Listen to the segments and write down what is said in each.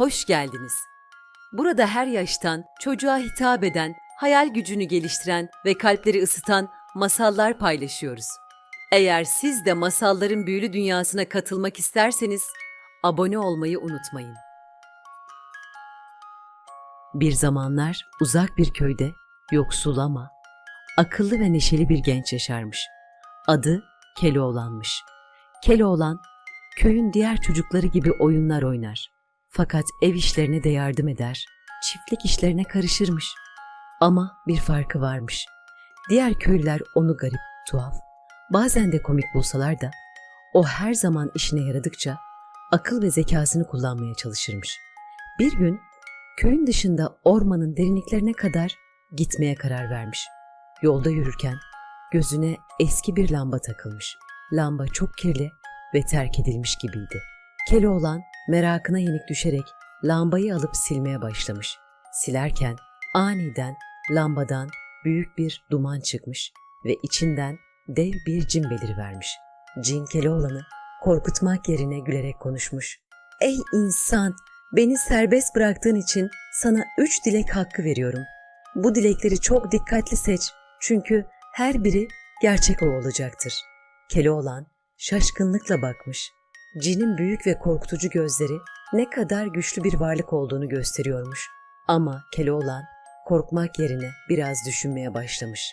hoş geldiniz. Burada her yaştan çocuğa hitap eden, hayal gücünü geliştiren ve kalpleri ısıtan masallar paylaşıyoruz. Eğer siz de masalların büyülü dünyasına katılmak isterseniz abone olmayı unutmayın. Bir zamanlar uzak bir köyde yoksul ama akıllı ve neşeli bir genç yaşarmış. Adı Keloğlan'mış. Keloğlan köyün diğer çocukları gibi oyunlar oynar. Fakat ev işlerine de yardım eder, çiftlik işlerine karışırmış. Ama bir farkı varmış. Diğer köylüler onu garip, tuhaf, bazen de komik bulsalar da o her zaman işine yaradıkça akıl ve zekasını kullanmaya çalışırmış. Bir gün köyün dışında ormanın derinliklerine kadar gitmeye karar vermiş. Yolda yürürken gözüne eski bir lamba takılmış. Lamba çok kirli ve terk edilmiş gibiydi. Keloğlan merakına yenik düşerek lambayı alıp silmeye başlamış. Silerken aniden lambadan büyük bir duman çıkmış ve içinden dev bir cin belirivermiş. Cin Keloğlan'ı korkutmak yerine gülerek konuşmuş. Ey insan! Beni serbest bıraktığın için sana üç dilek hakkı veriyorum. Bu dilekleri çok dikkatli seç çünkü her biri gerçek o olacaktır. Keloğlan şaşkınlıkla bakmış. Cinin büyük ve korkutucu gözleri ne kadar güçlü bir varlık olduğunu gösteriyormuş. Ama Keloğlan korkmak yerine biraz düşünmeye başlamış.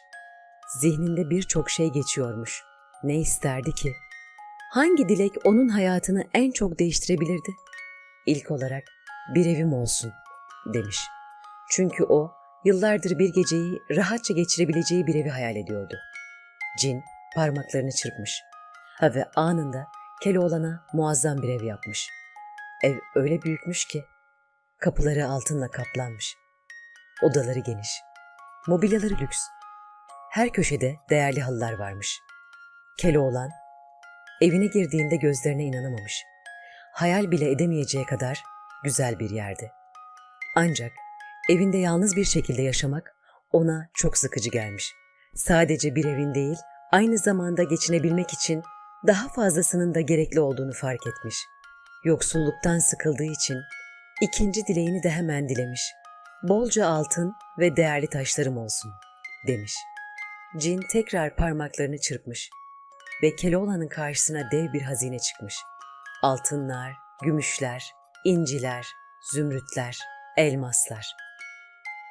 Zihninde birçok şey geçiyormuş. Ne isterdi ki? Hangi dilek onun hayatını en çok değiştirebilirdi? İlk olarak bir evim olsun demiş. Çünkü o yıllardır bir geceyi rahatça geçirebileceği bir evi hayal ediyordu. Cin parmaklarını çırpmış. Ha ve anında Keloğlan'a muazzam bir ev yapmış. Ev öyle büyükmüş ki kapıları altınla kaplanmış. Odaları geniş. Mobilyaları lüks. Her köşede değerli halılar varmış. Keloğlan evine girdiğinde gözlerine inanamamış. Hayal bile edemeyeceği kadar güzel bir yerdi. Ancak evinde yalnız bir şekilde yaşamak ona çok sıkıcı gelmiş. Sadece bir evin değil, aynı zamanda geçinebilmek için daha fazlasının da gerekli olduğunu fark etmiş. Yoksulluktan sıkıldığı için ikinci dileğini de hemen dilemiş. Bolca altın ve değerli taşlarım olsun, demiş. Cin tekrar parmaklarını çırpmış ve Keloğlan'ın karşısına dev bir hazine çıkmış. Altınlar, gümüşler, inciler, zümrütler, elmaslar.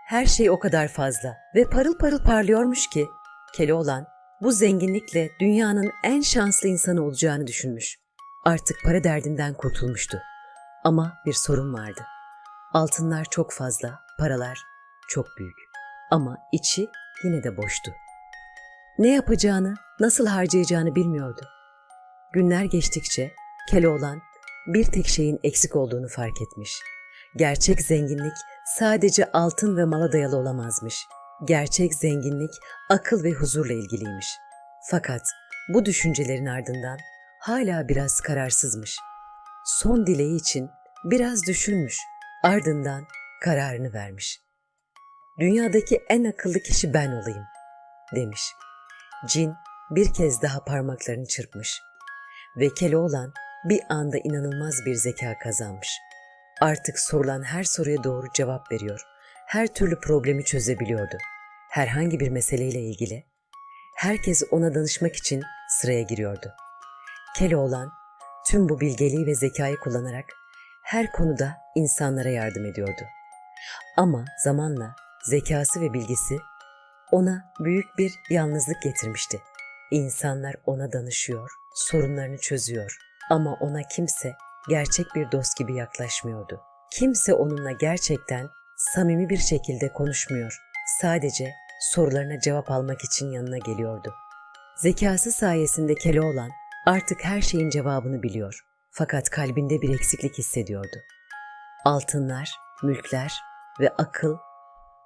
Her şey o kadar fazla ve parıl parıl parlıyormuş ki Keloğlan bu zenginlikle dünyanın en şanslı insanı olacağını düşünmüş. Artık para derdinden kurtulmuştu. Ama bir sorun vardı. Altınlar çok fazla, paralar çok büyük. Ama içi yine de boştu. Ne yapacağını, nasıl harcayacağını bilmiyordu. Günler geçtikçe Keloğlan bir tek şeyin eksik olduğunu fark etmiş. Gerçek zenginlik sadece altın ve mala dayalı olamazmış. Gerçek zenginlik akıl ve huzurla ilgiliymiş. Fakat bu düşüncelerin ardından hala biraz kararsızmış. Son dileği için biraz düşünmüş. Ardından kararını vermiş. Dünyadaki en akıllı kişi ben olayım, demiş. Cin bir kez daha parmaklarını çırpmış. Ve Keloğlan bir anda inanılmaz bir zeka kazanmış. Artık sorulan her soruya doğru cevap veriyor. Her türlü problemi çözebiliyordu. Herhangi bir meseleyle ilgili herkes ona danışmak için sıraya giriyordu. Keloğlan tüm bu bilgeliği ve zekayı kullanarak her konuda insanlara yardım ediyordu. Ama zamanla zekası ve bilgisi ona büyük bir yalnızlık getirmişti. İnsanlar ona danışıyor, sorunlarını çözüyor ama ona kimse gerçek bir dost gibi yaklaşmıyordu. Kimse onunla gerçekten samimi bir şekilde konuşmuyor. Sadece sorularına cevap almak için yanına geliyordu. Zekası sayesinde Keloğlan artık her şeyin cevabını biliyor. Fakat kalbinde bir eksiklik hissediyordu. Altınlar, mülkler ve akıl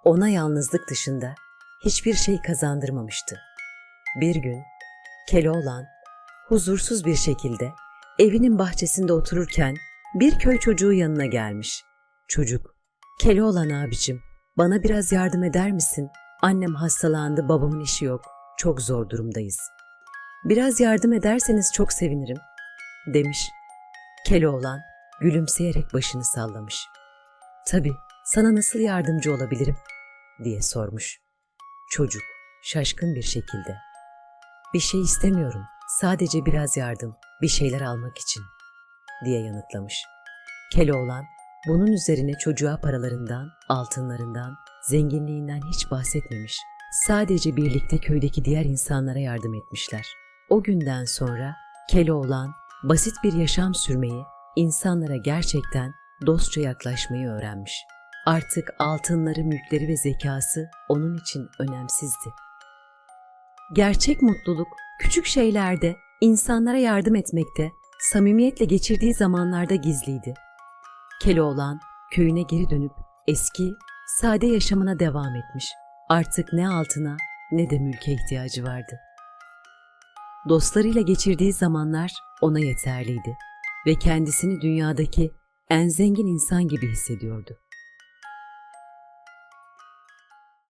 ona yalnızlık dışında hiçbir şey kazandırmamıştı. Bir gün Keloğlan huzursuz bir şekilde evinin bahçesinde otururken bir köy çocuğu yanına gelmiş. Çocuk, Keloğlan abicim, bana biraz yardım eder misin? Annem hastalandı, babamın işi yok. Çok zor durumdayız. Biraz yardım ederseniz çok sevinirim, demiş. Keloğlan gülümseyerek başını sallamış. Tabii, sana nasıl yardımcı olabilirim? diye sormuş. Çocuk şaşkın bir şekilde. Bir şey istemiyorum. Sadece biraz yardım, bir şeyler almak için diye yanıtlamış. Keloğlan bunun üzerine çocuğa paralarından, altınlarından, zenginliğinden hiç bahsetmemiş. Sadece birlikte köydeki diğer insanlara yardım etmişler. O günden sonra Keloğlan basit bir yaşam sürmeyi, insanlara gerçekten dostça yaklaşmayı öğrenmiş. Artık altınları, mülkleri ve zekası onun için önemsizdi. Gerçek mutluluk küçük şeylerde, insanlara yardım etmekte, samimiyetle geçirdiği zamanlarda gizliydi. Keloğlan köyüne geri dönüp eski, sade yaşamına devam etmiş. Artık ne altına ne de mülke ihtiyacı vardı. Dostlarıyla geçirdiği zamanlar ona yeterliydi ve kendisini dünyadaki en zengin insan gibi hissediyordu.